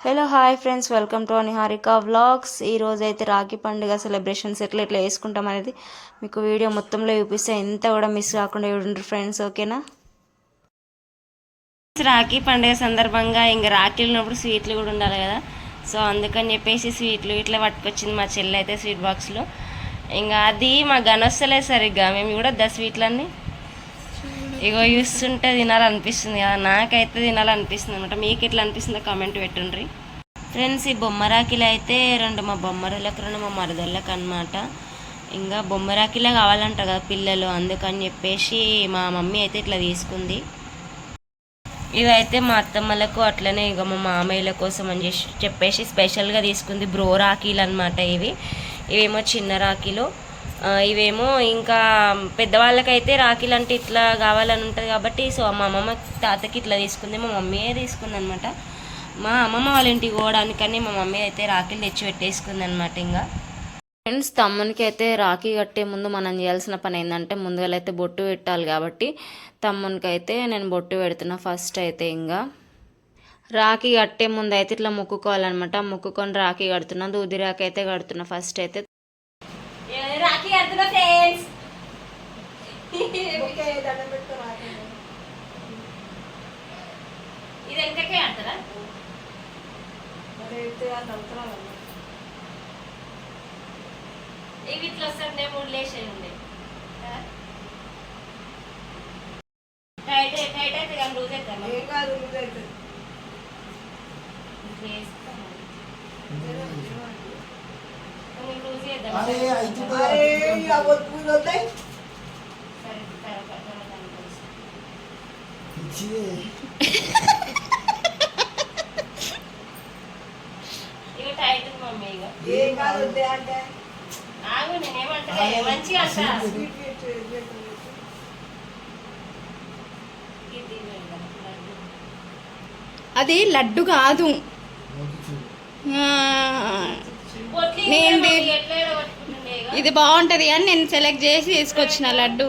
Hello hi friends welcome to Niharika vlogs ఈరోజు అయితే రాఖీ పండుగ సెలబ్రేషన్స్ ఎట్లా ఎట్లా వేసుకుంటాం అనేది మీకు వీడియో మొత్తంలో చూపిస్తే ఎంత కూడా మిస్ కాకుండా చూడండి ఫ్రెండ్స్ ఓకేనా రాఖీ పండుగ సందర్భంగా ఇంకా రాఖీలు ఉన్నప్పుడు స్వీట్లు కూడా ఉండాలి కదా. సో అందుకని చెప్పేసి స్వీట్లు ఇట్లా పట్టుకొచ్చింది మా చెల్లి అయితే స్వీట్ బాక్స్లో ఇంకా అది మా గనొస్తలే సరిగ్గా. మేము కూడా ద స్వీట్లన్నీ ఇగో చూస్తుంటే తినాలనిపిస్తుంది కదా నాకైతే తినాలనిపిస్తుంది అనమాట మీకు ఎట్లా అనిపిస్తుందో కామెంట్ పెట్టుండ్రి ఫ్రెండ్స్ ఈ బొమ్మరాకిలు అయితే రెండు మా బొమ్మరులకు రెండు మా మరదళ్ళకి అనమాట ఇంకా బొమ్మరాకిలే కావాలంటారు కదా పిల్లలు అందుకని చెప్పేసి మా మమ్మీ అయితే ఇట్లా తీసుకుంది. ఇవైతే మా అత్తమ్మలకు అట్లనే ఇక మా మామయ్యల కోసం అని చెప్పేసి స్పెషల్గా తీసుకుంది బ్రో రాఖీలు అనమాట ఇవి. ఇవేమో చిన్న రాఖీలు. ఇవేమో ఇంకా పెద్దవాళ్ళకైతే రాఖీలు అంటే ఇట్లా కావాలని ఉంటుంది కాబట్టి సో మా అమ్మమ్మ తాతకి ఇట్లా తీసుకుంది మా మమ్మీయే తీసుకుంది అనమాట మా అమ్మమ్మ వాళ్ళ ఇంటికి పోవడానికని మా మమ్మీ అయితే రాఖీలు తెచ్చి పెట్టేసుకుంది అనమాట ఇంకా. ఫ్రెండ్స్ తమ్మునికి అయితే రాఖీ కట్టే ముందు మనం చేయాల్సిన పని ఏంటంటే ముందుగా అయితే బొట్టు పెట్టాలి కాబట్టి తమ్మునికి అయితే నేను బొట్టు పెడుతున్నా ఫస్ట్ అయితే ఇంకా. రాఖీ కట్టే ముందు అయితే ఇట్లా మొక్కుకోవాలన్నమాట. మొక్కుకొని రాఖీ కడుతున్నా దూది రాఖీ అయితే కడుతున్నా ఫస్ట్ అయితే. రాఖీ కడుతున్నా ఫ్రెండ్స్ ఇది ఎంతకే కడతారా? ఇవి ఇట్లా వస్తుండే మూడు ఉండే. టైట్ టైట్ అయితే కానీ లూజ్ అవుతాను లూజ్ అవుతుందా? ఏం కాదు వద్దే అంటే ఆగు నేనేమంటలే మంచిగా అంట. అది లడ్డు కాదు నేను? ఇది బాగుంటది అని నేను సెలెక్ట్ చేసి తీసుకొచ్చిన లడ్డు.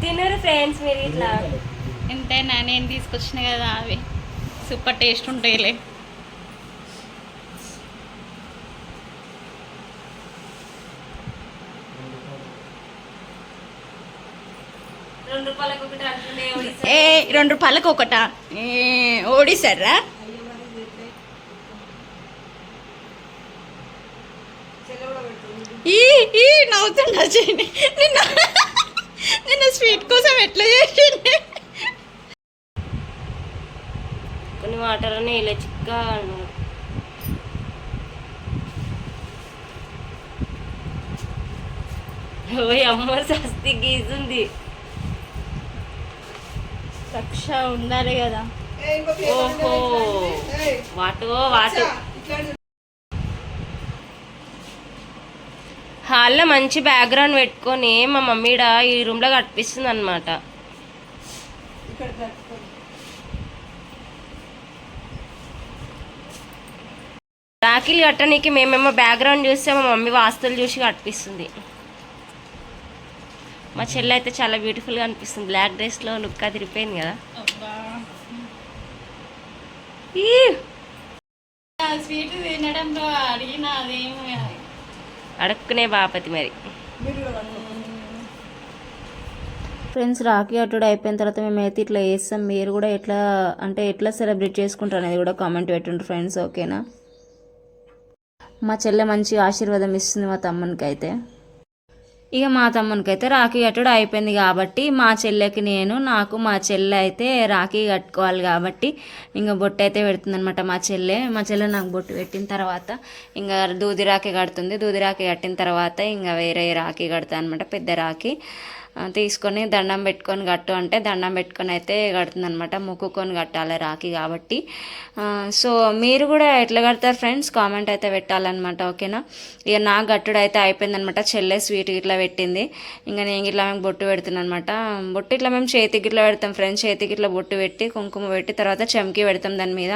తినరు ఫ్రెండ్స్ మీరు ఇట్లా? ఎంతైనా నేను తీసుకొచ్చిన కదా అవి. సూపర్ టేస్ట్ ఉంటాయిలే రెండు రూపాయలు. రెండు రూపాయలకు ఒకటి అంటుండే ఏ రెండు రూపాయలకు ఒకట ఏ, ఓడిసారా ఈ ఈ నవ్వుతున్నా చేయండి నిన్న నిన్న స్వీట్ కోసం ఎట్లా చేసింది? కొన్ని వాటర్లోనే ఇలా చిక్కా అన్నారు. ఓయ్ అమ్మ సస్తి గీసుంది. రక్ష ఉండాలి కదా. ఓహో. వాటు వాటు. హాల్లో మంచి బ్యాక్గ్రౌండ్ పెట్టుకొని మా మమ్మీడ ఈ రూమ్లో కట్టిస్తుంది అనమాట. రాఖీలు కట్టడానికి మేమేమో బ్యాక్గ్రౌండ్ చూస్తే మా మమ్మీ వాస్తులు చూసి కట్టిస్తుంది మా చెల్లి అయితే చాలా బ్యూటిఫుల్గా అనిపిస్తుంది. బ్లాక్ డ్రెస్లో లుక్ తిరిగిపోయింది కదా? ఈ! స్వీట్ తినడంలో అడిగిన అదేమి అడుక్కునే బాపతి మరి. ఫ్రెండ్స్ రాఖీ అట్టుడు అయిపోయిన తర్వాత మేమైతే ఇట్లా చేస్తాం. మీరు కూడా ఎట్లా అంటే ఎట్లా సెలబ్రేట్ చేసుకుంటారు అనేది కూడా కామెంట్ పెట్టండి ఫ్రెండ్స్ ఓకేనా మా చెల్లె మంచి ఆశీర్వాదం ఇస్తుంది మా తమ్మునికి అయితే. ఇక మా తమ్మునికైతే రాఖీ కట్టుడు అయిపోయింది కాబట్టి మా చెల్లెకి నేను నాకు మా చెల్లె అయితే రాఖీ కట్టుకోవాలి కాబట్టి ఇంకా బొట్టు అయితే పెడుతుంది అనమాట మా చెల్లె. మా చెల్లె నాకు బొట్టు పెట్టిన తర్వాత ఇంకా దూది రాఖీ కడుతుంది. దూది రాఖీ కట్టిన తర్వాత ఇంకా వేరే రాఖీ కడతా అనమాట పెద్ద రాఖీ. తీసుకొని దండం పెట్టుకొని కట్టు అంటే దండం పెట్టుకొని అయితే కడుతుంది అనమాట మొక్కుకొని కట్టాలి రాఖీ కాబట్టి. సో మీరు కూడా ఎట్లా కడతారు ఫ్రెండ్స్? కామెంట్ అయితే పెట్టాలన్నమాట ఓకేనా? ఇక నా గట్టుడు అయితే అయిపోయిందనమాట చెల్లె స్వీట్ ఇట్లా పెట్టింది. ఇంకా నేను ఇట్లా మేము బొట్టు పెడుతున్నాను అనమాట బొట్టు ఇట్లా మేము చేతికి ఇట్లా పెడతాం ఫ్రెండ్స్. చేతికి ఇట్లా బొట్టు పెట్టి కుంకుమ పెట్టి తర్వాత చెంకి పెడతాం దాని మీద.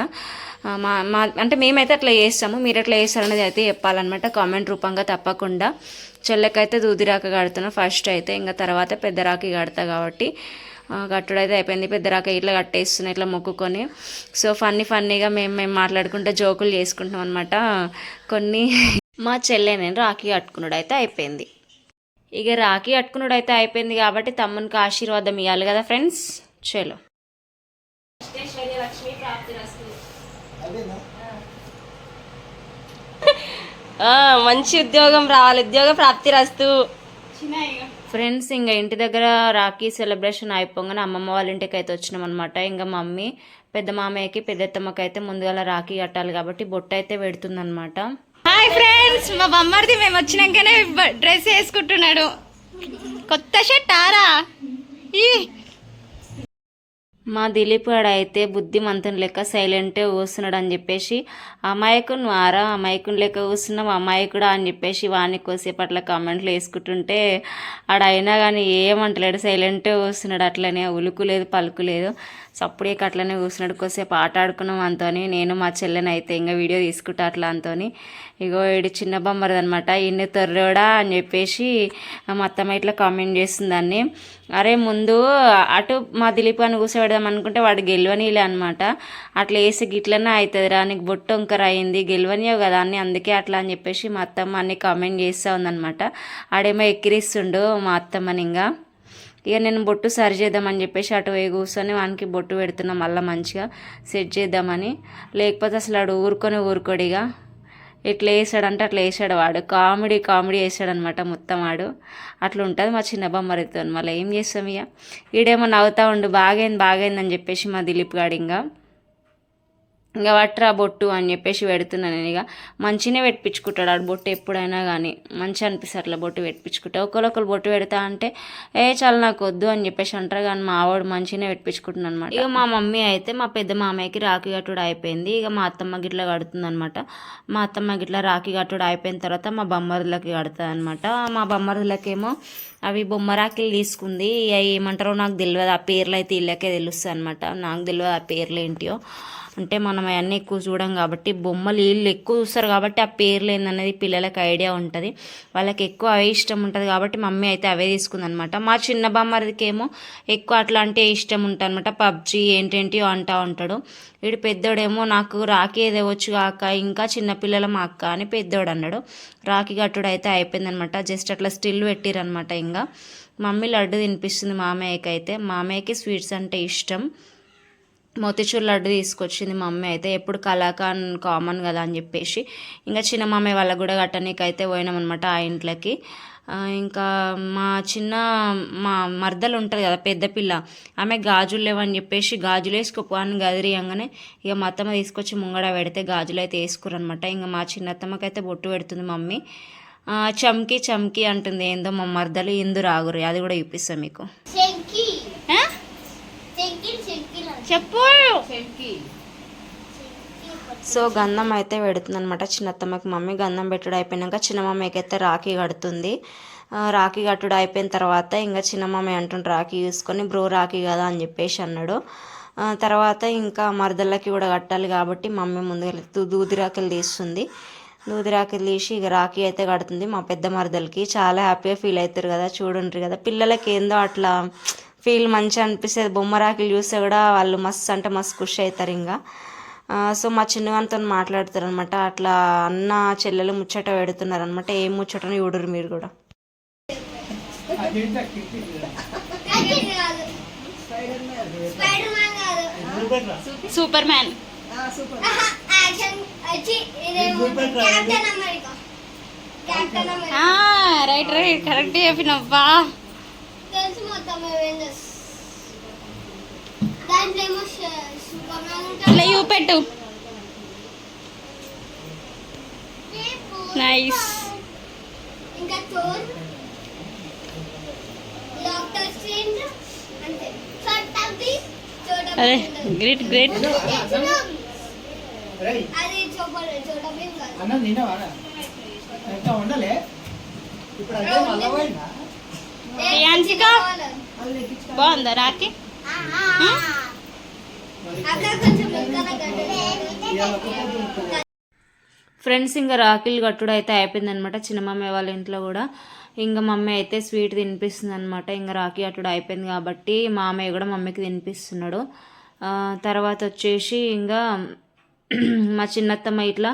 మా మా అంటే మేమైతే అట్లా చేస్తాము. మీరు ఎట్లా చేస్తారనేది అయితే చెప్పాలన్నమాట. కామెంట్ రూపంగా తప్పకుండా. చెల్లెకైతే దూది రాక కడుతున్నా. ఫస్ట్ అయితే ఇంకా తర్వాత పెద్ద రాకి కడతా కాబట్టి కట్టుడైతే అయిపోయింది. పెద్ద రాక ఇట్లా కట్టేస్తున్నా ఇట్లా మొక్కుకొని. సో ఫన్నీ ఫన్నీగా మేము మేము మాట్లాడుకుంటే జోకులు చేసుకుంటాం అనమాట కొన్ని మా చెల్లె నేను రాఖీ కట్టుకున్నాడు అయితే అయిపోయింది. ఇక రాఖీ కట్టుకున్నాడు అయితే అయిపోయింది కాబట్టి తమ్మునికి ఆశీర్వాదం ఇవ్వాలి కదా ఫ్రెండ్స్ చలో. అదేనా మంచి ఉద్యోగం రావాలి. ఉద్యోగ ప్రాప్తి రస్తు. ఫ్రెండ్స్ ఇంకా ఇంటి దగ్గర రాఖీ సెలబ్రేషన్ అయిపోగానే అమ్మమ్మ వాళ్ళ ఇంటికి అయితే వచ్చినాం అనమాట ఇంకా మమ్మీ పెద్ద మామయ్యకి పెద్దత్తమ్మకి అయితే ముందుగా రాఖీ కట్టాలి కాబట్టి బొట్టు అయితే పెడుతుందన్నమాట. హాయ్ ఫ్రెండ్స్ మా బొమ్మడిది మేము వచ్చినాకనే డ్రెస్ వేసుకుంటున్నాడు. కొత్త షర్ట్ ఆరా? ఈ మా దిలీప్ అయితే బుద్ధిమంతుని లెక్క సైలెంటే కూస్తున్నాడు అని చెప్పేసి అమాయకుని వారా అమాయకుని లెక్క కూస్తున్నాం అమాయకుడా అని చెప్పేసి వాడిని కోసేపట్ల కామెంట్లు వేసుకుంటుంటే ఆడ అయినా కానీ ఏమంటలేడు సైలెంటే కూస్తున్నాడు అట్లనే ఉలుకు లేదు పలుకు లేదు. సప్పుడే అట్లనే కూర్చున్నాడు. కొద్దిసేపు ఆట ఆడుకున్నాం అంతోని. నేను మా చెల్లెని అయితే ఇంకా వీడియో తీసుకుంటా అట్లా అంతోని. ఇగో వీడు చిన్న బొమ్మరది అనమాట ఇన్ని తొర్రోడా అని చెప్పేసి మా అత్తమ్మ ఇట్లా కామెంట్ చేస్తుంది దాన్ని అరే ముందు అటు మా దిలీప్ అని కూర్చోబెడదాం అనుకుంటే వాడు గెలవనీలే అనమాట అట్లా వేసి గిట్లనే అవుతుంది రా నీకు బొట్టు వంకర అయింది. గెలవనియో కదా అని అందుకే అట్లా అని చెప్పేసి మా అత్తమ్మ అన్ని కామెంట్ చేస్తూ ఉందన్నమాట. ఆడేమో ఎక్కిరిస్తుండు మా అత్తమ్మని ఇంకా ఇక నేను బొట్టు సరి చేద్దామని చెప్పేసి అటు పోయి కూర్చొని వానికి బొట్టు పెడుతున్నా మళ్ళీ మంచిగా సెట్ చేద్దామని. లేకపోతే అసలు ఆడు ఊరుకొని ఊరుకోడిగా ఎట్లా వేసాడంటే అట్లా వేసాడు వాడు. కామెడీ కామెడీ వేసాడనమాట మొత్తం వాడు అట్లా ఉంటుంది మా చిన్న బొమ్మరితో మళ్ళీ ఏం చేస్తాం ఇక. ఈడేమో నవ్వుతా ఉండు బాగైంది బాగైంది అని చెప్పేసి మా దిలీప్ గాడు ఇంకా. ఇంకా పట్టరా బొట్టు అని చెప్పేసి పెడుతున్నాను నేను ఇక. మంచినే పెట్టించుకుంటాడు ఆడు బొట్టు ఎప్పుడైనా కానీ మంచిగా అనిపిస్తుంది అట్లా బొట్టు పెట్టించుకుంటే. ఒకరొకరు బొట్టు పెడతా అంటే ఏ చాలా నాకు వద్దు అని చెప్పేసి అంటారు. కానీ మా ఆవిడ మంచినే పెట్టించుకుంటున్నాను అనమాట ఇక మా మమ్మీ అయితే మా పెద్ద మామయ్యకి రాఖీ కట్టుడు అయిపోయింది. ఇక మా అత్తమ్మ గిట్ల కడుతుంది అనమాట మా అత్తమ్మ గిట్ల రాఖీ కట్టుడు అయిపోయిన తర్వాత మా బొమ్మరులకి కడుతుంది అనమాట మా బొమ్మరులకేమో అవి బొమ్మరాకిలు తీసుకుంది. ఇక ఏమంటారో నాకు తెలియదు ఆ పేర్లు అయితే ఇళ్ళకే తెలుస్తుంది అనమాట నాకు తెలియదు ఆ పేర్లు ఏంటియో. అంటే మనం అవన్నీ ఎక్కువ చూడం కాబట్టి బొమ్మలు వీళ్ళు ఎక్కువ చూస్తారు కాబట్టి ఆ పేర్లు ఏందనేది పిల్లలకు ఐడియా ఉంటుంది. వాళ్ళకి ఎక్కువ అవే ఇష్టం ఉంటుంది కాబట్టి మమ్మీ అయితే అవే తీసుకుందనమాట మా చిన్న బామ్మరికేమో ఎక్కువ అట్లాంటి ఇష్టం ఉంటుంది అనమాట పబ్జి ఏంటేంటి అంటా ఉంటాడు. వీడు పెద్దోడేమో నాకు రాఖీ ఏదేవచ్చు కాక ఇంకా చిన్నపిల్లల మా అక్క అని పెద్దోడు అన్నాడు రాఖీ కట్టుడు అయితే అయిపోయిందనమాట జస్ట్ అట్లా స్టిల్ పెట్టిరనమాట ఇంకా. మమ్మీ లడ్డు తినిపిస్తుంది మామయ్యకి అయితే మామయ్యకి స్వీట్స్ అంటే ఇష్టం. మోతిచూర్ లడ్డు తీసుకొచ్చింది మా మమ్మీ అయితే ఎప్పుడు కలాకాన్ కామన్ కదా అని చెప్పేసి. ఇంకా చిన్న మామయ్య వాళ్ళకి కూడా కట్టనీకి అయితే పోయినాం అనమాట ఆ ఇంట్లోకి ఇంకా మా చిన్న మా మర్దలు ఉంటుంది కదా పెద్ద పిల్ల ఆమె గాజులు లేవని చెప్పేసి గాజులు వేసుకోపో అని గదిరియంగానే ఇక మా అత్తమ్మ తీసుకొచ్చి ముంగడ పెడితే గాజులు అయితే వేసుకోరనమాట ఇంకా మా చిన్నత్తమ్మకి అయితే బొట్టు పెడుతుంది మమ్మీ. చమ్కి చమ్కి అంటుంది. ఏందో మా మర్దలు ఇందు రాగురు అది కూడా చూపిస్తాం మీకు చెక్కి ఆ? చెక్కి చెక్కి చెప్పు. సో గంధం అయితే పెడుతుంది అనమాట చిన్నత్తమ్మకి. మమ్మీ గంధం పెట్టుడు అయిపోయినాక చిన్నమ్మకి అయితే రాఖీ కడుతుంది. రాఖీ కట్టుడు అయిపోయిన తర్వాత ఇంకా చిన్న మమ్మీ అంటుండు రాఖీ చూసుకొని బ్రో రాఖీ కదా అని చెప్పేసి అన్నాడు. తర్వాత ఇంకా మరదళ్ళకి కూడా కట్టాలి కాబట్టి మమ్మీ ముందుగా దూ- దూది రాఖీలు తీస్తుంది. దూది రాఖీలు తీసి ఇక రాఖీ అయితే కడుతుంది మా పెద్ద మరదలకి. చాలా హ్యాపీగా ఫీల్ అవుతారు కదా చూడండి కదా. పిల్లలకి ఏందో అట్లా ఫీల్ మంచిగా అనిపిస్తుంది. బొమ్మ రాఖీలు చూస్తే కూడా వాళ్ళు మస్తు అంటే మస్తు ఖుషి అవుతారు ఇంకా. సో మా చిన్నగానితో మాట్లాడతారు అనమాట అట్లా అన్న చెల్లెలు ముచ్చట పెడుతున్నారు అనమాట ఏం ముచ్చటని చూడరు మీరు కూడా. Super man right right. Correct చెప్పినవ్వా. తెలుసు మొత్తం అవెంజర్స్ దాంట్లో ఏమో సూపర్ మ్యాన్ ఉంటాడు. ఇట్లా చూపెట్టు నైస్ ఇంకా థోర్ డాక్టర్ అరే. Great great. రేయ్. అది ఉండలే? ఇప్పుడు అదే మళ్ళా ప్రియాంశిక? బాగుందా రాఖీ. ఫ్రెండ్స్ ఇంకా రాఖీలు కట్టుడు అయితే అయిపోయిందనమాట చిన్న మమ్మీ వాళ్ళ ఇంట్లో కూడా. ఇంకా మమ్మీ అయితే స్వీట్ తినిపిస్తుంది అనమాట ఇంకా రాఖీ కట్టుడు అయిపోయింది కాబట్టి మామయ్య కూడా మమ్మీకి తినిపిస్తున్నాడు. ఆ, తర్వాత వచ్చేసి ఇంకా మా చిన్నత్తమ్మ ఇట్లా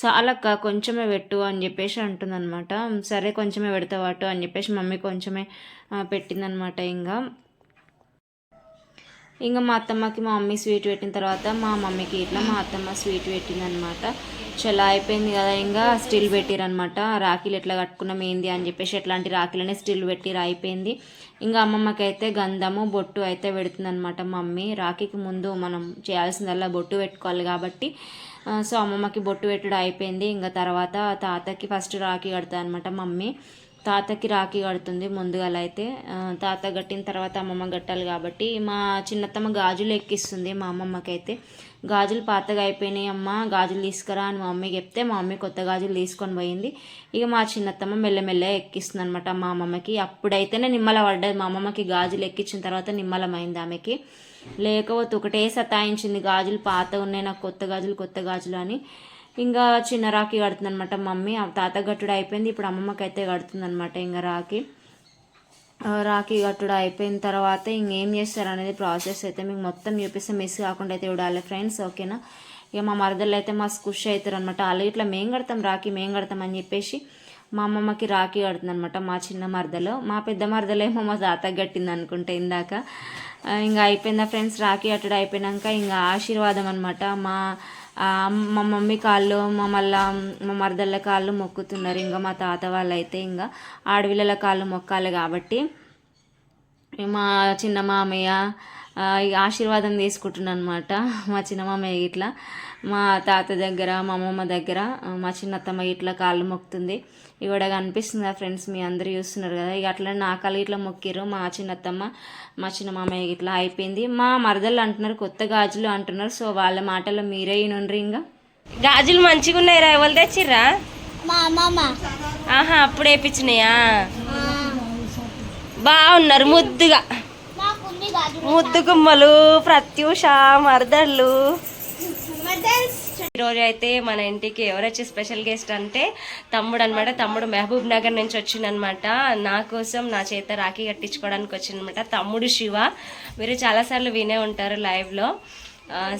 చాలక్క కొంచెమే పెట్టు అని చెప్పేసి అంటుందన్నమాట. సరే కొంచెమే పెడతావాటు అని చెప్పేసి మమ్మీ కొంచెమే పెట్టిందనమాట ఇంకా ఇంకా మా అత్తమ్మకి మా మమ్మీ స్వీట్ పెట్టిన తర్వాత మా మమ్మీకి ఇట్లా మా అత్తమ్మ స్వీట్ పెట్టిందనమాట చాలా అయిపోయింది కదా ఇంకా స్టిల్ పెట్టిరనమాట రాఖీలు ఎట్లా కట్టుకున్నాం ఏంది అని చెప్పేసి ఎట్లాంటి రాఖీలనే స్టిల్ పెట్టిరు అయిపోయింది. ఇంకా అమ్మమ్మకి అయితే గంధము బొట్టు అయితే పెడుతుందనమాట మమ్మీ. రాఖీకి ముందు మనం చేయాల్సిందల్లా బొట్టు పెట్టుకోవాలి కాబట్టి సో అమ్మమ్మకి బొట్టు పెట్టుడు అయిపోయింది. ఇంకా తర్వాత తాతకి ఫస్ట్ రాఖీ కడతా అనమాట మమ్మీ. తాతకి రాఖీ కడుతుంది ముందుగాల అయితే తాత కట్టిన తర్వాత అమ్మమ్మ కట్టాలి కాబట్టి మా చిన్నత్తమ్మ గాజులు ఎక్కిస్తుంది మా అమ్మమ్మకైతే. గాజులు పాతగా అయిపోయినాయి అమ్మ గాజులు తీసుకురా అని మా మమ్మీ చెప్తే మా మమ్మీ కొత్త గాజులు తీసుకొని పోయింది. ఇక మా చిన్నత్తమ్మ మెల్లమెల్ల ఎక్కిస్తుంది అనమాట మా అమ్మమ్మకి. అప్పుడైతేనే నిమ్మల పడ్డది మా అమ్మమ్మకి గాజులు ఎక్కించిన తర్వాత నిమ్మలమైంది ఆమెకి. లేకపోతే ఒకటే సతాయించింది గాజులు పాత ఉన్నాయి నాకు కొత్త గాజులు కొత్త గాజులు అని. ఇంకా చిన్న రాఖీ కడుతుంది అనమాట మమ్మీ తాత గట్టుడు అయిపోయింది. ఇప్పుడు అమ్మమ్మకి అయితే కడుతుంది అనమాట ఇంకా రాఖీ రాఖీ కట్టుడు అయిపోయిన తర్వాత ఇంకేం చేస్తారు అనేది ప్రాసెస్ అయితే మీకు మొత్తం చూపిస్తే. మిస్ కాకుండా అయితే చూడాలి ఫ్రెండ్స్. ఓకేనా? ఇక మా మరదలు అయితే మా ఖుషి అవుతారు అనమాట వాళ్ళు ఇట్లా మేం కడతాం రాఖీ మేం కడతాం అని చెప్పేసి మా అమ్మమ్మకి రాఖీ కడుతుంది అనమాట మా చిన్న మరదలో. మా పెద్ద మరదలేమో మా తాత కట్టింది అనుకుంటే ఇందాక. ఇంకా అయిపోయిందా ఫ్రెండ్స్? రాఖీ కట్టడం అయిపోయినాక ఇంకా ఆశీర్వాదం అనమాట మా మా మమ్మీ కాళ్ళు మా మళ్ళా మా మరదళ్ళ కాళ్ళు మొక్కుతున్నారు. ఇంకా మా తాత వాళ్ళు అయితే ఇంకా ఆడపిల్లల కాళ్ళు మొక్కాలి కాబట్టి మా చిన్న మామయ్య ఆశీర్వాదం తీసుకుంటున్నాను అనమాట మా చిన్న మామయ్య ఇట్లా. మా తాత దగ్గర మా అమ్మమ్మ దగ్గర ఆ, మా చిన్నత్తమ్మ ఇట్లా కాళ్ళు మొక్కుతుంది. ఇవిడ కనిపిస్తుంది కదా ఫ్రెండ్స్ మీ అందరూ చూస్తున్నారు కదా. ఇక అట్లా నా కాళ్ళు ఇట్లా మొక్కిరు మా చిన్నత్తమ్మ మా చిన్న మామయ్య ఇట్లా అయిపోయింది. మా మరదళ్ళు అంటున్నారు కొత్త గాజులు అంటున్నారు. సో వాళ్ళ మాటల్లో మీరే వినుండ్రి ఇంకా గాజులు మంచిగా ఉన్నాయి రా ఎవరు తెచ్చిర్రా ఆహా అప్పుడు వేపించినాయా? బాగున్నారు ముద్దుగా. ముద్దు గుమ్మలు ప్రత్యూష మరదళ్ళు. ఈరోజు అయితే మన ఇంటికి ఎవరు వచ్చి స్పెషల్ గెస్ట్ అంటే తమ్ముడు అనమాట తమ్ముడు మహబూబ్ నగర్ నుంచి వచ్చిందనమాట నా కోసం నా చేత రాఖీ కట్టించుకోవడానికి వచ్చిందనమాట తమ్ముడు శివ. మీరు చాలాసార్లు వినే ఉంటారు లైవ్లో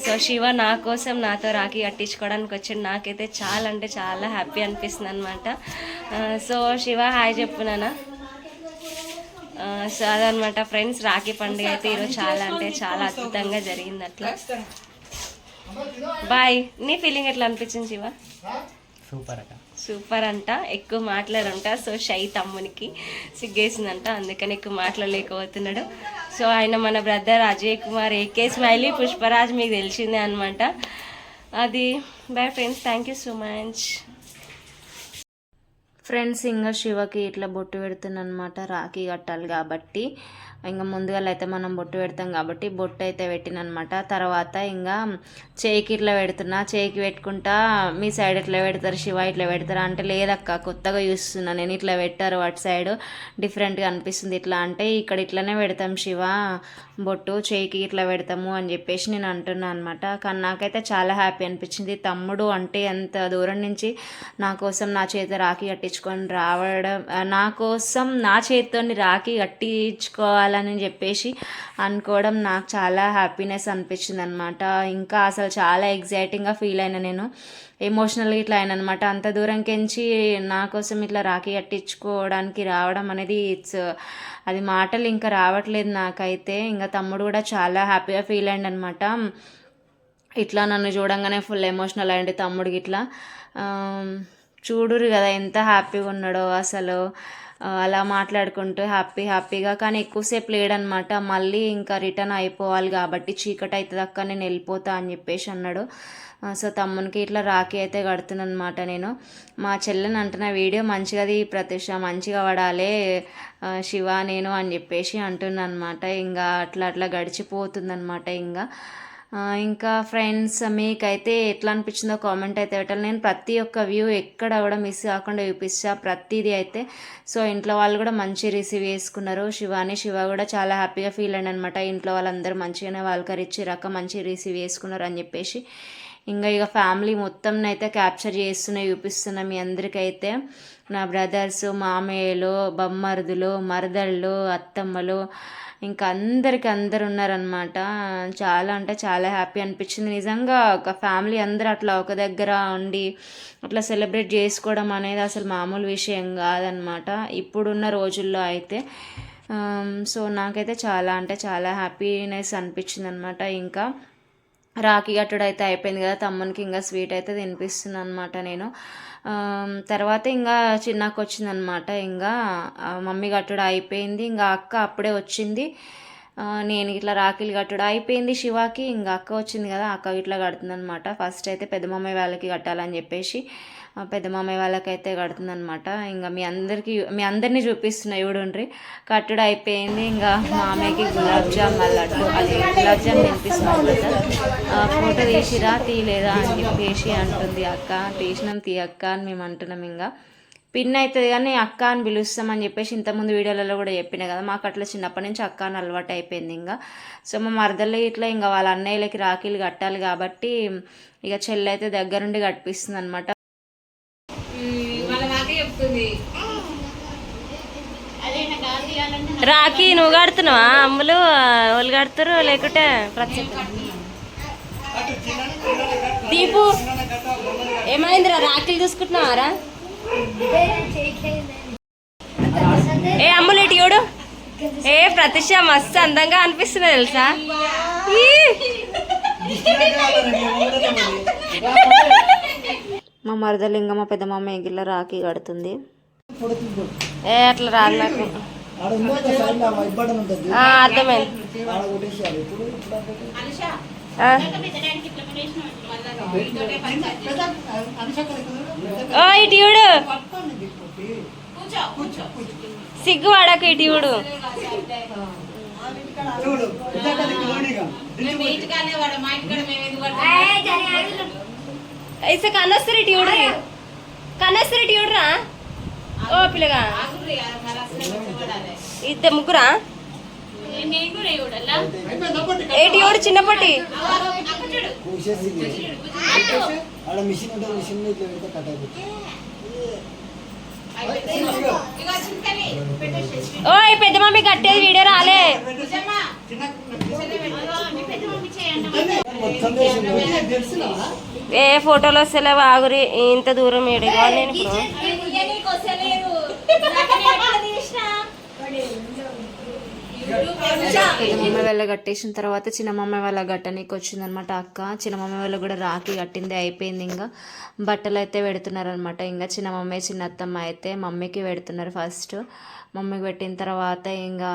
సో శివ నా కోసం నాతో రాఖీ కట్టించుకోవడానికి వచ్చింది నాకైతే చాలా అంటే చాలా హ్యాపీ అనిపిస్తుంది అనమాట సో శివ హాయ్ చెప్పునానా సో అదనమాట ఫ్రెండ్స్ రాఖీ పండుగ అయితే ఈరోజు చాలా అంటే చాలా అద్భుతంగా జరిగింది అట్లా. బాయ్. నీ ఫీలింగ్ ఎట్లా అనిపించింది శివ? సూపర్ అక్క. సూపర్ అంట. ఎక్కువ మాట్లాడంట. సో షై తమ్మునికి సిగ్గేసిందంట. అందుకని ఎక్కువ మాట్లాడలేకపోతున్నాడు. సో ఆయన మన brother Ajay Kumar AK smiley Pushparaj మీకు తెలిసిందే అనమాట అది bye friends thank you so much friends ఇంకా శివకి ఇట్లా బొట్టు పెడుతున్నాను అనమాట రాఖీ కట్టాలి కాబట్టి. ఇంకా ముందుగా అయితే మనం బొట్టు పెడతాం కాబట్టి బొట్టు అయితే పెట్టిననమాట. తర్వాత ఇంకా చేయికి ఇట్లా పెడుతున్నా చేయికి పెట్టుకుంటా మీ సైడ్ ఇట్లా పెడతారు శివ ఇట్లా పెడతారా అంటే లేదక్క కొత్తగా చూస్తున్నా నేను ఇట్లా పెట్టారు అటు సైడ్. డిఫరెంట్గా అనిపిస్తుంది ఇట్లా అంటే ఇక్కడ ఇట్లనే పెడతాం శివ. బొట్టు చేయికి ఇట్లా పెడతాము అని చెప్పేసి నేను అంటున్నా అనమాట కానీ నాకైతే చాలా హ్యాపీ అనిపించింది. తమ్ముడు అంటే ఎంత దూరం నుంచి నా కోసం నా చేత రాఖీ కట్టించుకొని రావడం నా కోసం నా చేతితోని రాఖీ కట్టించుకోవాలని చెప్పేసి అనుకోవడం నాకు చాలా హ్యాపీనెస్ అనిపించింది అనమాట ఇంకా అసలు చాలా ఎగ్జైటింగ్గా ఫీల్ అయినా నేను. ఎమోషనల్గా ఇట్లా ఆయన అనమాట అంత దూరంకెంచి నా కోసం ఇట్లా రాఖీ కట్టించుకోవడానికి రావడం అనేది ఇట్స్ అది మాటలు ఇంకా రావట్లేదు నాకైతే. ఇంకా తమ్ముడు కూడా చాలా హ్యాపీగా ఫీల్ అయ్యండి అనమాట ఇట్లా నన్ను చూడంగానే ఫుల్ ఎమోషనల్ అయ్యండి తమ్ముడికి ఇట్లా చూడురు కదా ఎంత హ్యాపీగా ఉన్నాడో అసలు. అలా మాట్లాడుకుంటూ హ్యాపీ హ్యాపీగా కానీ ఎక్కువసేపు లేడనమాట. మళ్ళీ ఇంకా రిటర్న్ అయిపోవాలి కాబట్టి చీకటి అవుతుంది అక్క నేను వెళ్ళిపోతా అని చెప్పేసి అన్నాడు. సో తమ్మునికి ఇట్లా రాఖీ అయితే కడుతున్నాను అనమాట నేను. మా చెల్లెని అంటున్న వీడియో మంచిగా అది మంచిగా పడాలి శివ నేను అని చెప్పేసి అంటున్నాను అనమాట ఇంకా అట్లా అట్లా గడిచిపోతుందన్నమాట ఇంకా. ఇంకా ఫ్రెండ్స్ మీకైతే ఎట్లా అనిపించిందో కామెంట్ అయితే పెట్టాలి. నేను ప్రతి ఒక్క వ్యూ ఎక్కడ కూడా మిస్ కాకుండా చూపిస్తా ప్రతిదీ అయితే. సో ఇంట్లో వాళ్ళు కూడా మంచి రిసీవ్ చేసుకున్నారు. శివాని శివ కూడా చాలా హ్యాపీగా ఫీల్ అయ్యాను అనమాట ఇంట్లో వాళ్ళందరూ మంచిగానే వాళ్ళకరిచ్చి రక మంచి రిసీవ్ చేసుకున్నారు అని చెప్పేసి. ఇంకా ఇక ఫ్యామిలీ మొత్తం అయితే క్యాప్చర్ చేస్తున్నాయి చూపిస్తున్నా మీ అందరికైతే. నా బ్రదర్స్ మామయ్యలు బొమ్మరుదులు మరదళ్ళు అత్తమ్మలు ఇంకా అందరికి అందరు ఉన్నారనమాట చాలా అంటే చాలా హ్యాపీ అనిపించింది. నిజంగా ఒక ఫ్యామిలీ అందరూ అట్లా ఒక దగ్గర ఉండి అట్లా సెలబ్రేట్ చేసుకోవడం అనేది అసలు మామూలు విషయం కాదనమాట ఇప్పుడున్న రోజుల్లో అయితే సో నాకైతే చాలా అంటే చాలా హ్యాపీనెస్ అనిపించింది అనమాట ఇంకా రాఖీ కట్టుడు అయితే అయిపోయింది కదా తమ్మునికి ఇంకా స్వీట్ అయితే తినిపిస్తున్నాను అనమాట నేను తర్వాత ఇంకా చిన్నక్క వచ్చిందనమాట ఇంకా మమ్మీ కట్టుడు అయిపోయింది ఇంకా అక్క అప్పుడే వచ్చింది. నేను ఇట్లా రాఖీలు కట్టుడు అయిపోయింది శివాకి ఇంకా అక్క వచ్చింది కదా అక్క ఇట్లా కడుతుంది అనమాట ఫస్ట్ అయితే పెద్ద మమ్మీ వాళ్ళకి కట్టాలని చెప్పేసి పెద్ద మామయ్య వాళ్ళకైతే కడుతుంది అనమాట ఇంకా మీ అందరికీ మీ అందరినీ చూపిస్తున్నా చూడండి కట్టుడు అయిపోయింది ఇంకా మామయ్యకి గులాబ్ జామ్ లడ్డు అది గులాబ్ జామ్ తినిపిస్తుంది అనమాట ఫోటో తీసిరా? తీయలేదా అని చెప్పేసి అంటుంది అక్క. తీసినాం తీ అక్క అని మేము అంటున్నాం ఇంకా పిన్ అవుతుంది కానీ అక్క అని పిలుస్తామని చెప్పేసి ఇంతకుముందు వీడియోలలో కూడా చెప్పిన కదా మాకు అట్లా చిన్నప్పటి నుంచి అక్క అని అలవాటు అయిపోయింది ఇంకా సో మా మరదలు ఇట్లా ఇంకా వాళ్ళ అన్నయ్యలకి రాఖీలు కట్టాలి కాబట్టి ఇక చెల్లి అయితే దగ్గరుండి కట్టిస్తుంది అనమాట రాఖీ నువ్వు కడుతున్నావా? అమ్ములు వాళ్ళు కడుతురు లేకుంటే ప్రత్యేక దీపు ఏమైందిరా? రాఖీలు చూసుకుంటున్నావారా? ఏ అమ్ములు ఇటు చూడు. ఏ ప్రతిష మస్తు అందంగా అనిపిస్తుంది తెలుసా? ఈ! మా మరదలు ఇంకా మా పెద్ద మామ ఎగిల్ల రాఖీ కడుతుంది. ఏ అట్లా రాదు నాకు. అర్థమైంది. ఓ ఇటు చూడు. సిగ్గు పడకు ఇటు చూడు. ऐसे కనొస్తారు చూడు కనొస్తారు ఇటు చూడురా ఓ పిల్లగా ఇద్దరు ముగ్గురా ఏటి చూడు చిన్నప్పటి మిషన్ ఉంటుంది మిషన్ ఇట్లా పెడితే కట్ అయిపోతుంది ఓ ఈ పెద్ద మమ్మీ కట్టేది వీడియో రాలే. ఏ ఫోటోలు వస్తేలే ఆగురి ఇంత దూరం ఏడుగా నేను ఇప్పుడు పెద్ద మమ్మీ వాళ్ళ కట్టేసిన తర్వాత చిన్నమ్మ వాళ్ళ వాళ్ళ గట్టనికి వచ్చిందనమాట అక్క. చిన్నమ్మ వాళ్ళు కూడా రాఖీ కట్టింది అయిపోయింది ఇంకా. బట్టలు అయితే పెడుతున్నారు అనమాట ఇంకా చిన్నమ్మ చిన్నత్తమ్మ చిన్న అత్తమ్మ అయితే మమ్మీకి పెడుతున్నారు ఫస్ట్. మమ్మీకి పెట్టిన తర్వాత ఇంకా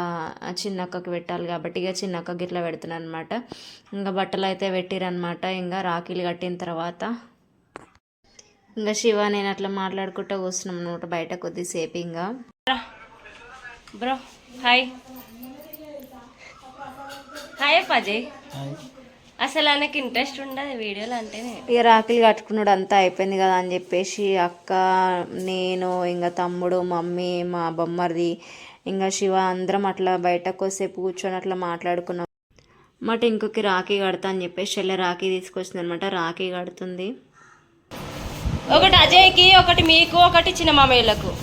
చిన్నక్కకి పెట్టాలి కాబట్టి ఇక చిన్నక్క ఇట్లా పెడుతున్నారు అనమాట ఇంకా బట్టలు అయితే పెట్టిరనమాట ఇంకా రాఖీలు కట్టిన తర్వాత. ఇంకా శివ నేను అట్లా మాట్లాడుకుంటూ కూర్చున్నాం అనమాట బయట కొద్దిసేపు ఇంకా. Bro hi. హాయ్ అజయ్ అసలు ఆయనకి ఇంట్రెస్ట్ ఉండదు వీడియోలు అంటేనే. ఇక రాఖీలు కట్టుకున్నాడు అంతా అయిపోయింది కదా అని చెప్పేసి అక్క నేను ఇంకా తమ్ముడు మమ్మీ మా బొమ్మరిది ఇంకా శివ అందరం అట్లా బయటకు వసేపు కూర్చొని అట్లా మాట్లాడుకున్నాం. మా ఇంకొక రాఖీ కడతా అని చెప్పేసి చెల్లె రాఖీ తీసుకొచ్చింది అనమాట రాఖీ కడుతుంది. ఒకటి అజయ్కి ఒకటి మీకు ఒకటి చిన్న మామయ్యలకు.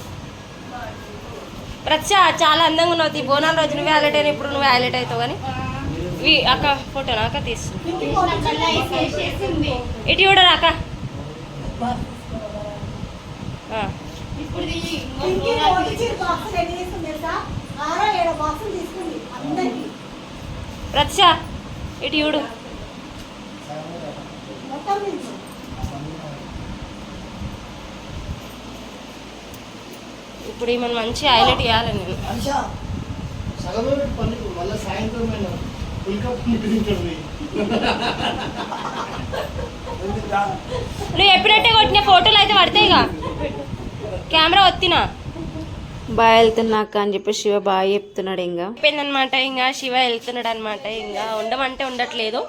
ప్రత్యా చాలా అందంగా ఉన్నావు బోనాల రోజు నువ్వే హైలైట్ అయిన ఇప్పుడు నువ్వే హైలైట్ అవుతావు కానీ. అక్క ఫోటో అక్క తీసు ఇటు చూడరా అక్క. ఆ. ప్రత్యా ఇటు చూడు. ఇప్పుడు ఈమెను మంచి హైలైట్ చేయాలి నేను. నువ్వు ఎప్పుడంటే కొట్టిన ఫోటోలు అయితే పడతాయిగా కెమెరా ఒత్తినా? బాగా వెళ్తున్నాక అని చెప్పి శివ బాగా చెప్తున్నాడు ఇంకా. అయిపోయిందనమాట ఇంకా శివ వెళ్తున్నాడు అనమాట ఇంకా. ఉండమంటే ఉండట్లేదు.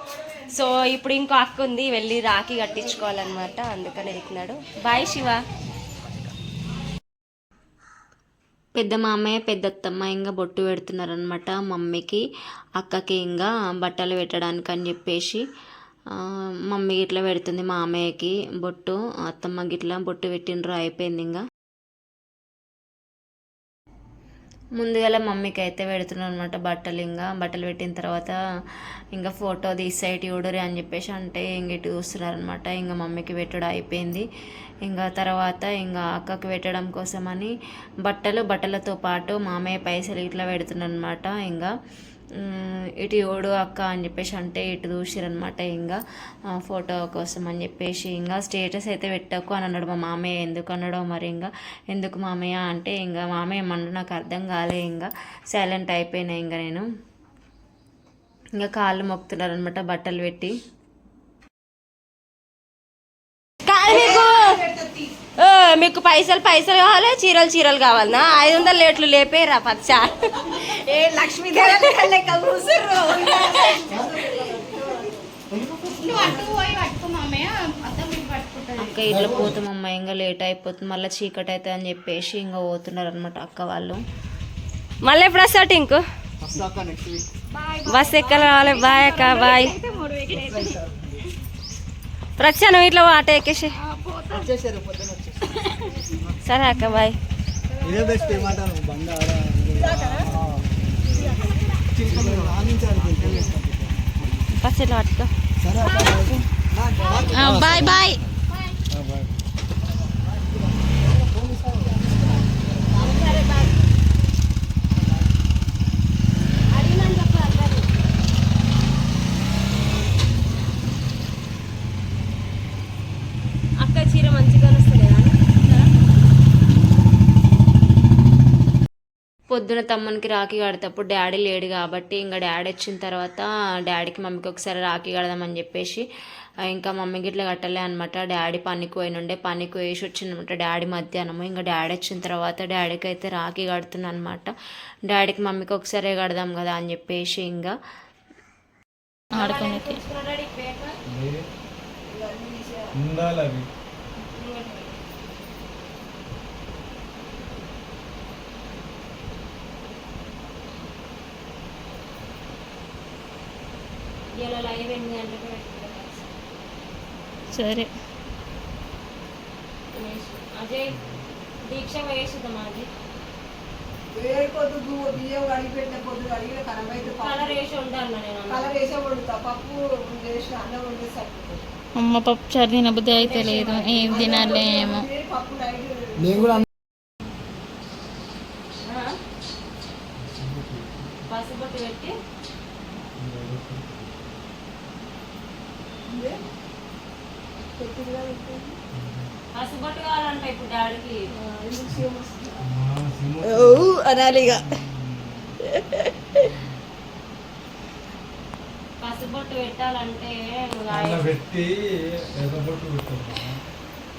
సో ఇప్పుడు ఇంకో అక్క ఉంది వెళ్ళి రాఖీ కట్టించుకోవాలన్నమాట. అందుకని వెళ్తున్నాడు. బాయ్ శివ. పెద్ద మామయ్య పెద్ద అత్తమ్మ ఇంకా బొట్టు పెడుతున్నారనమాట మమ్మీకి అక్కకి ఇంకా బట్టలు పెట్టడానికి అని చెప్పేసి. మమ్మీ గిట్లా పెడుతుంది మామయ్యకి బొట్టు అత్తమ్మ గిట్లా బొట్టు పెట్టిండ్రు అయిపోయింది ఇంకా ముందుగా మమ్మీకి అయితే పెడుతున్నాను అనమాట బట్టలు ఇంకా బట్టలు పెట్టిన తర్వాత ఇంకా ఫోటో తీసేటి చూడరు అని చెప్పేసి అంటే ఇంక ఇటు చూస్తున్నారు అనమాట ఇంకా మమ్మీకి పెట్టడం అయిపోయింది. ఇంకా తర్వాత ఇంకా అక్కకు పెట్టడం కోసమని బట్టలు బట్టలతో పాటు మామయ్య పైసలు ఇట్లా పెడుతున్నాను ఇంకా ఇటు ఓడు అక్క అని చెప్పేసి అంటే ఇటు చూసిరనమాట ఇంకా ఫోటో కోసం అని చెప్పేసి ఇంకా స్టేటస్ అయితే పెట్టకు అని అన్నాడు మా మామయ్య. ఎందుకు అన్నాడో మరి ఇంకా ఎందుకు మామయ్య అంటే ఇంకా మామయ్య ఏమన్నా నాకు అర్థం కాలే ఇంకా సైలెంట్ అయిపోయినా ఇంకా నేను. ఇంకా కాళ్ళు మొక్కుతున్నారు అనమాట బట్టలు పెట్టి కాదు మీకు ఓ, మీకు పైసలు పైసలు కావాలి చీరలు చీరలు కావాలనా? ఐదు వందలు లేట్లు లేపేరా పచ్చా. ఏ పట్టుకుంటుంది. అక్క ఇట్లా పోతామమ్మ ఇంకా లేట్ అయిపోతుంది. మళ్ళీ చీకటి అవుతుంది అని చెప్పేసి ఇంకా పోతున్నారు అనమాట అక్క వాళ్ళు. మళ్ళీ ఎప్పుడు ఇంకు నెక్స్ట్ వీక్ బస్ ఎక్కలు రావాలి. బాయ్ అక్క బాయ్. ప్రత్యా నువ్వు ఇట్లా ఆటో ఎక్కేసి సరే అక్క బాయ్. ఇదే బెస్ట్ ఏమంటాను బంగార బస్ ఇట్లా పట్టుకో బాయ్ బాయ్. పొద్దున తమ్మునికి రాఖీ కడతప్పుడు డాడీ లేడు కాబట్టి ఇంకా డాడీ వచ్చిన తర్వాత డాడీకి మమ్మీకి ఒకసారి రాఖీ కడదామని చెప్పేసి ఇంకా మమ్మీకి ఇట్లా కట్టలే అనమాట డాడీ పనికి పోయినుండే పనికి వేసి వచ్చిందనమాట డాడీ మధ్యాహ్నం ఇంకా డాడీ వచ్చిన తర్వాత డాడీకి అయితే రాఖీ కడుతున్నా అనమాట డాడీకి మమ్మీకి ఒకసారి కడదాం కదా అని చెప్పేసి ఇంకా ఆడుకోనికి ఉండాలి అవి ఇలా లైవ్ ఎనిమిది గంటలకు పెట్టుకుంటాం సరే. అజయ్ దీక్ష వేసుదాం అది ఏ పొద్దు గు- బియ్యం కడిగి పెట్టిన పొద్దు కడిగిన ఖరాబ్ అయితే కలర్ వేసి ఉంటాను నేను అన్న. కలర్ వేసే వండుతా. పప్పు వేసి అన్నం వండి సరిపోతుంది. అమ్మ పప్పు చారు తినబుద్ధి అయితే లేదు. ఏం తినాలి ఏమో. పప్పు నైట్ నేను కూడా ఆ? పసుపొట్టు పెట్టి పసుపొట్టు కావాలంట ఇప్పుడు డాడీకి అనాలిగా పసుపొట్టు పెట్టాలంటే పెట్టి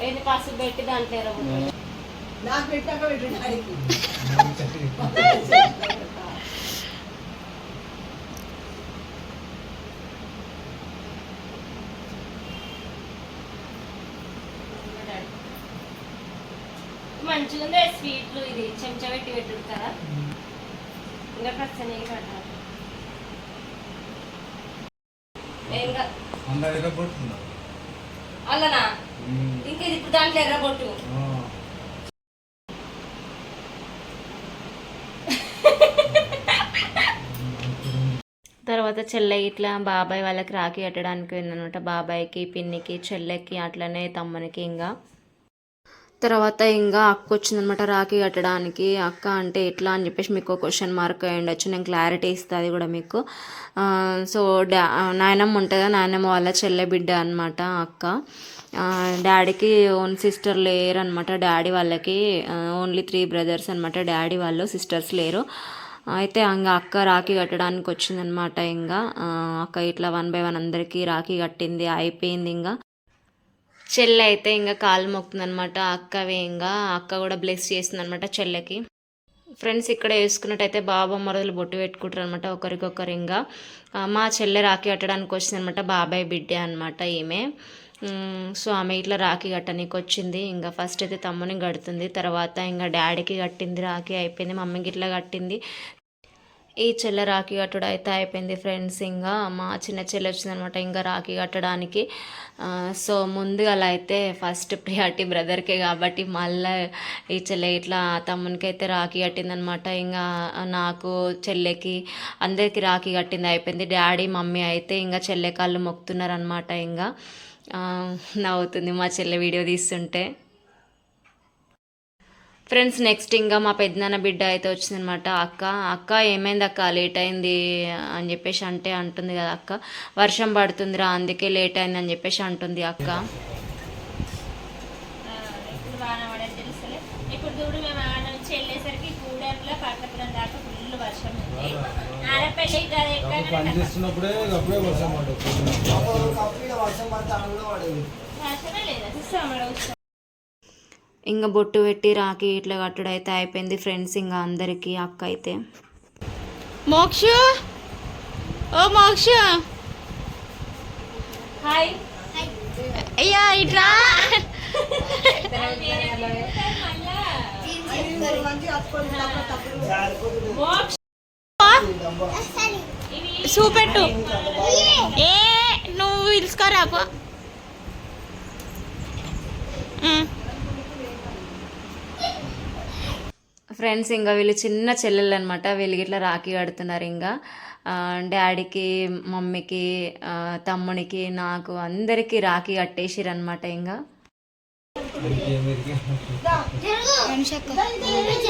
ఏది పసుపు పెట్టి దాంట్లో నాకు పెట్టాక ఉంది స్వీట్లు ఇది చెంచా పెట్టి పెట్టుడు కదా ఇంకా పెట్టాలి ఎర్రబొట్టు ఉందా? అల్లనా. ఇంకా ఇది ఇప్పుడు దాంట్లో ఎర్రబొట్టు. తర్వాత చెల్లె ఇట్లా బాబాయ్ వాళ్ళకి రాఖీ కట్టడానికి పోయిందనమాట బాబాయ్కి పిన్నికి చెల్లెకి అట్లనే తమ్మునికి ఇంకా తర్వాత ఇంకా అక్క వచ్చిందనమాట రాఖీ కట్టడానికి. అక్క అంటే ఎట్లా అని చెప్పేసి మీకు క్వశ్చన్ మార్క్ అయి ఉండొచ్చు. నేను క్లారిటీ ఇస్తుంది కూడా మీకు. సో డా నాయనమ్మ ఉంటుందా నాయనమ్మ వాళ్ళ చెల్లె బిడ్డ అనమాట అక్క. డాడీకి ఓన్ సిస్టర్ లేరు అనమాట డాడీ వాళ్ళకి ఓన్లీ త్రీ బ్రదర్స్ అనమాట. డాడీ వాళ్ళు సిస్టర్స్ లేరు. అయితే ఇంకా అక్క రాఖీ కట్టడానికి వచ్చిందనమాట ఇంకా అక్క ఇట్లా వన్ బై వన్ అందరికీ రాఖీ కట్టింది అయిపోయింది ఇంకా. చెల్లె అయితే ఇంకా కాలు మొక్కుందనమాట అక్కవే ఇంకా అక్క కూడా బ్లెస్ చేసిందనమాట చెల్లెకి. ఫ్రెండ్స్ ఇక్కడ వేసుకున్నట్టయితే బాబా మరదలు బొట్టు పెట్టుకుంటారు అనమాట ఒకరికొకరు ఇంకా మా చెల్లె రాఖీ కట్టడానికి వచ్చిందనమాట బాబాయ్ బిడ్డే అనమాట ఈమె. సో ఆమె ఇట్లా రాఖీ కట్టడానికి వచ్చింది ఇంకా ఫస్ట్ అయితే తమ్ముని కడుతుంది తర్వాత ఇంకా డాడీకి కట్టింది రాఖీ అయిపోయింది మమ్మీకి ఇట్లా కట్టింది. ఈ చెల్లె రాఖీ కట్టుడు అయితే అయిపోయింది ఫ్రెండ్స్. ఇంకా మా చిన్న చెల్లె వచ్చిందనమాట ఇంకా రాఖీ కట్టడానికి. సో ముందుగా అలా అయితే ఫస్ట్ ప్రియారిటీ బ్రదర్కే కాబట్టి మళ్ళీ ఈ చెల్లె ఇట్లా తమ్మునికి అయితే రాఖీ కట్టిందనమాట. ఇంకా నాకు చెల్లెకి అందరికి రాఖీ కట్టింది అయిపోయింది. డాడీ మమ్మీ అయితే ఇంకా చెల్లె కాళ్ళు మొక్కుతున్నారనమాట. ఇంకా నవ్వుతుంది మా చెల్లె వీడియో తీస్తుంటే. ఫ్రెండ్స్ నెక్స్ట్ ఇంకా మా పెద్దనాన్న బిడ్డ అయితే వచ్చిందనమాట అక్క అక్క ఏమైంది అక్క? లేట్ అయింది అని చెప్పేసి అంటే అంటుంది కదా అక్క. వర్షం పడుతుందిరా అందుకే లేట్ అయింది అని చెప్పేసి అంటుంది అక్క. ఇప్పుడు వాన పడేది తెలుస్తలే ఇప్పుడు చూడు మేము ఆడ నుంచి వెళ్ళేసరికి కూడర్లో పట్టపురం దాకా ఫుల్ వర్షం ఉంది ఆడపల్లి పడితే వర్షమే లేదా? చూస్తాం ఇంకా బొట్టు పెట్టి రాకి ఇట్లా కట్టడం అయితే అయిపోయింది ఫ్రెండ్స్ ఇంకా అందరికీ అక్క అయితే. మోక్ష? ఓ మోక్ష? హాయ్. అయ్యా ఇట్రా? చూపెట్టు. ఏ నువ్వు పిలుచుకోరాపో ఫ్రెండ్స్ ఇంకా వీళ్ళు చిన్న చెల్లెళ్ళు అనమాట వీళ్ళకి ఇట్లా రాఖీ కడుతున్నారు ఇంకా డాడీకి మమ్మీకి తమ్మునికి నాకు అందరికీ రాఖీ కట్టేసిరు అనమాట ఇంకా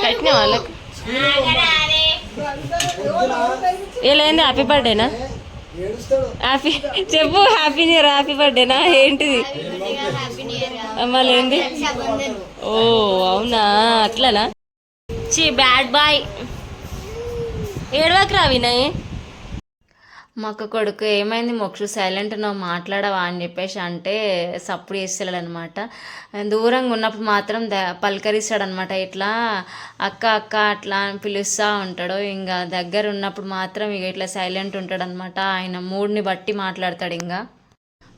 కట్టిన వాళ్ళకి? ఇలా ఏంది హ్యాపీ బర్త్డేనా హ్యాపీ చెప్పు హ్యాపీ న్యూ ఇయర్ హ్యాపీ బర్త్డేనా ఏంటిది? మళ్ళీ ఏంది ఓ అవునా? అట్లనా? చీ బ్యాడ్ బాయ్. ఏడవకు రా వినయ్. మా అక్క కొడుకు ఏమైంది మోక్షు సైలెంట్ నువ్వు మాట్లాడవా అని చెప్పేసి అంటే సప్పుడు చేస్తాడు అనమాట దూరంగా ఉన్నప్పుడు మాత్రం ద పలకరిస్తాడనమాట. ఇట్లా అక్క అక్క అట్లా అని పిలుస్తూ ఉంటాడు. ఇంకా దగ్గర ఉన్నప్పుడు మాత్రం ఇక ఇట్లా సైలెంట్ ఉంటాడనమాట. ఆయన మూడ్ని బట్టి మాట్లాడతాడు ఇంకా.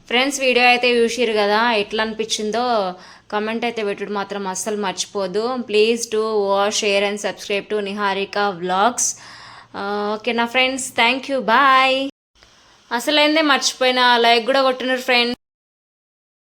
ఫ్రెండ్స్ వీడియో అయితే చూసిరు కదా ఎట్లా అనిపించిందో కామెంట్ అయితే పెట్టుడు మాత్రం అస్సలు మర్చిపోదు. Please to watch share and subscribe to Niharika vlogs okay నా ఫ్రెండ్స్ థ్యాంక్ యూ బాయ్ అసలైందే మర్చిపోయిన లైక్ కూడా కొట్టినారు ఫ్రెండ్స్